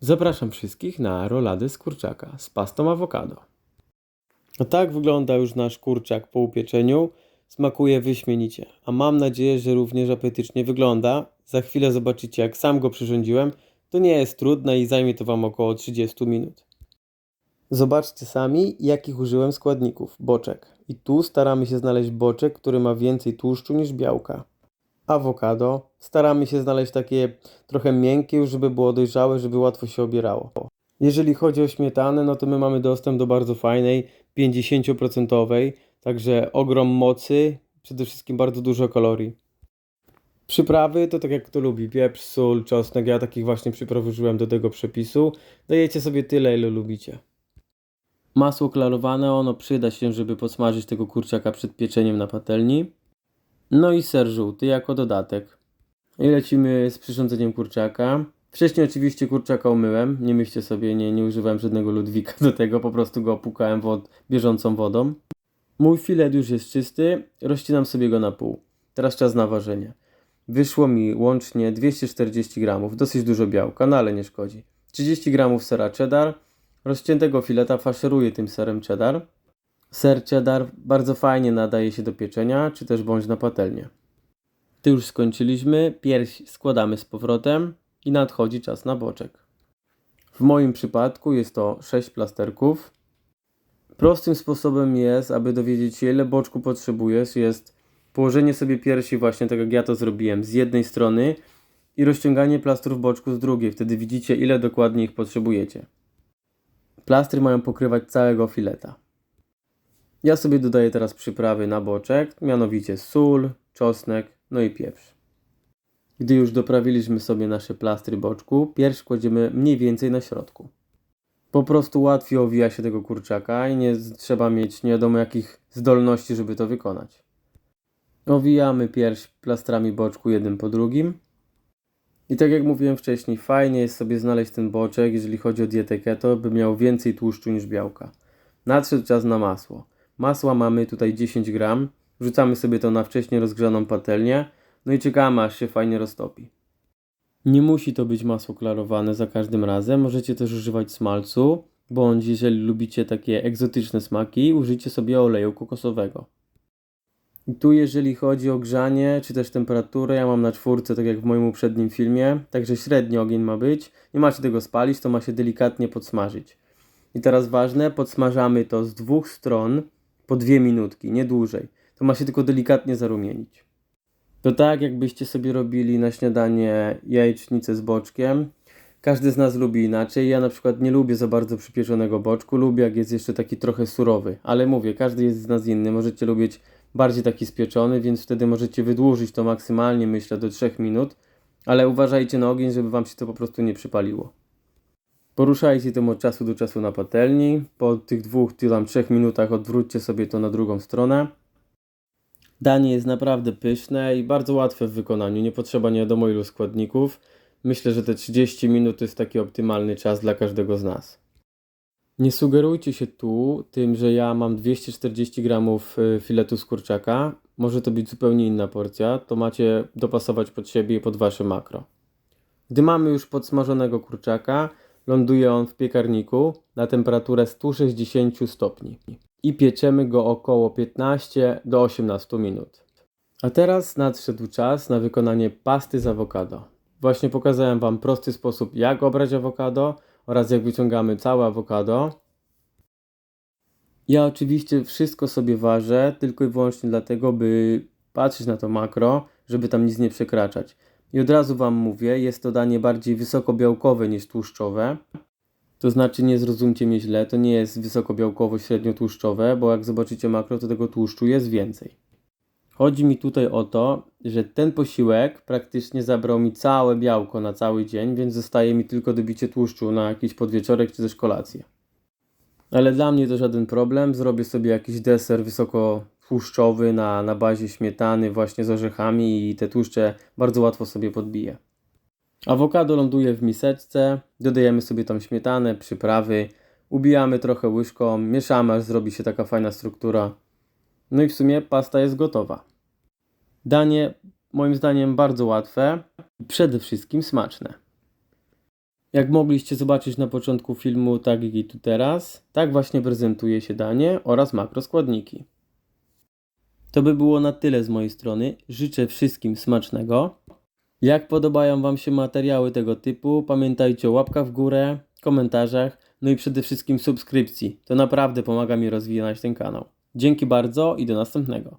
Zapraszam wszystkich na rolady z kurczaka z pastą awokado. No tak wygląda już nasz kurczak po upieczeniu. Smakuje wyśmienicie, a mam nadzieję, że również apetycznie wygląda. Za chwilę zobaczycie, jak sam go przyrządziłem. To nie jest trudne i zajmie to Wam około 30 minut. Zobaczcie sami, jakich użyłem składników. Boczek. I tu staramy się znaleźć boczek, który ma więcej tłuszczu niż białka. Awokado. Staramy się znaleźć takie trochę miękkie, już żeby było dojrzałe, żeby łatwo się obierało. Jeżeli chodzi o śmietanę, no to my mamy dostęp do bardzo fajnej, 50%, także ogrom mocy, przede wszystkim bardzo dużo kalorii. Przyprawy to tak jak kto lubi, pieprz, sól, czosnek, ja takich właśnie przypraw użyłem do tego przepisu. Dajecie sobie tyle, ile lubicie. Masło klarowane, ono przyda się, żeby podsmażyć tego kurczaka przed pieczeniem na patelni. No i ser żółty jako dodatek. I lecimy z przyrządzeniem kurczaka. Wcześniej oczywiście kurczaka umyłem, nie myślcie sobie, nie, nie używałem żadnego ludwika do tego, po prostu go opłukałem wod, bieżącą wodą. Mój filet już jest czysty, rozcinam sobie go na pół. Teraz czas na ważenie. Wyszło mi łącznie 240 gramów, dosyć dużo białka, no ale nie szkodzi. 30 gramów sera cheddar, rozciętego fileta faszeruję tym serem cheddar. Ser cheddar bardzo fajnie nadaje się do pieczenia, czy też bądź na patelnię. Ty już skończyliśmy, pierś składamy z powrotem i nadchodzi czas na boczek. W moim przypadku jest to 6 plasterków. Prostym sposobem jest, aby dowiedzieć się ile boczku potrzebujesz, jest położenie sobie piersi właśnie tak jak ja to zrobiłem z jednej strony i rozciąganie plastrów boczku z drugiej. Wtedy widzicie ile dokładnie ich potrzebujecie. Plastry mają pokrywać całego fileta. Ja sobie dodaję teraz przyprawy na boczek, mianowicie sól, czosnek, no i pieprz. Gdy już doprawiliśmy sobie nasze plastry boczku, pierś kładziemy mniej więcej na środku. Po prostu łatwiej owija się tego kurczaka i nie trzeba mieć nie wiadomo jakich zdolności, żeby to wykonać. Owijamy pierś plastrami boczku jednym po drugim. I tak jak mówiłem wcześniej, fajnie jest sobie znaleźć ten boczek, jeżeli chodzi o dietę keto, by miał więcej tłuszczu niż białka. Nadszedł czas na masło. Masła mamy tutaj 10 gram. Wrzucamy sobie to na wcześniej rozgrzaną patelnię. No i czekamy aż się fajnie roztopi. Nie musi to być masło klarowane za każdym razem. Możecie też używać smalcu, bądź jeżeli lubicie takie egzotyczne smaki, użyjcie sobie oleju kokosowego. I tu jeżeli chodzi o grzanie, czy też temperaturę, ja mam na czwórce, tak jak w moim poprzednim filmie, także średni ogień ma być. Nie macie tego spalić, to ma się delikatnie podsmażyć. I teraz ważne, podsmażamy to z dwóch stron po dwie minutki, nie dłużej. To ma się tylko delikatnie zarumienić. To tak, jakbyście sobie robili na śniadanie jajecznicę z boczkiem. Każdy z nas lubi inaczej. Ja na przykład nie lubię za bardzo przypieczonego boczku. Lubię, jak jest jeszcze taki trochę surowy. Ale mówię, każdy jest z nas inny. Możecie lubić bardziej taki spieczony, więc wtedy możecie wydłużyć to maksymalnie, myślę, do 3 minut. Ale uważajcie na ogień, żeby Wam się to po prostu nie przypaliło. Poruszajcie to od czasu do czasu na patelni. Po tych dwóch, tam trzech minutach odwróćcie sobie to na drugą stronę. Danie jest naprawdę pyszne i bardzo łatwe w wykonaniu. Nie potrzeba nie wiadomo ilu składników. Myślę, że te 30 minut to jest taki optymalny czas dla każdego z nas. Nie sugerujcie się tu tym, że ja mam 240 gramów y, filetu z kurczaka. Może to być zupełnie inna porcja. To macie dopasować pod siebie i pod wasze makro. Gdy mamy już podsmażonego kurczaka, ląduje on w piekarniku na temperaturę 160 stopni i pieczemy go około 15 do 18 minut. A teraz nadszedł czas na wykonanie pasty z awokado. Właśnie pokazałem Wam prosty sposób jak obrać awokado oraz jak wyciągamy całe awokado. Ja oczywiście wszystko sobie ważę tylko i wyłącznie dlatego, by patrzeć na to makro, żeby tam nic nie przekraczać. I od razu Wam mówię, jest to danie bardziej wysokobiałkowe niż tłuszczowe. To znaczy nie zrozumcie mnie źle, to nie jest wysokobiałkowo średnio tłuszczowe, bo jak zobaczycie makro, to tego tłuszczu jest więcej. Chodzi mi tutaj o to, że ten posiłek praktycznie zabrał mi całe białko na cały dzień, więc zostaje mi tylko dobicie tłuszczu na jakiś podwieczorek czy też kolację. Ale dla mnie to żaden problem, zrobię sobie jakiś deser wysoko tłuszczowy na, na bazie śmietany właśnie z orzechami i te tłuszcze bardzo łatwo sobie podbiję. Awokado ląduje w miseczce, dodajemy sobie tam śmietanę, przyprawy, ubijamy trochę łyżką, mieszamy aż zrobi się taka fajna struktura. No i w sumie pasta jest gotowa. Danie moim zdaniem bardzo łatwe i przede wszystkim smaczne. Jak mogliście zobaczyć na początku filmu, tak i tu teraz, tak właśnie prezentuje się danie oraz makroskładniki. To by było na tyle z mojej strony. Życzę wszystkim smacznego. Jak podobają Wam się materiały tego typu, pamiętajcie o łapkach w górę, komentarzach, no i przede wszystkim subskrypcji. To naprawdę pomaga mi rozwijać ten kanał. Dzięki bardzo i do następnego.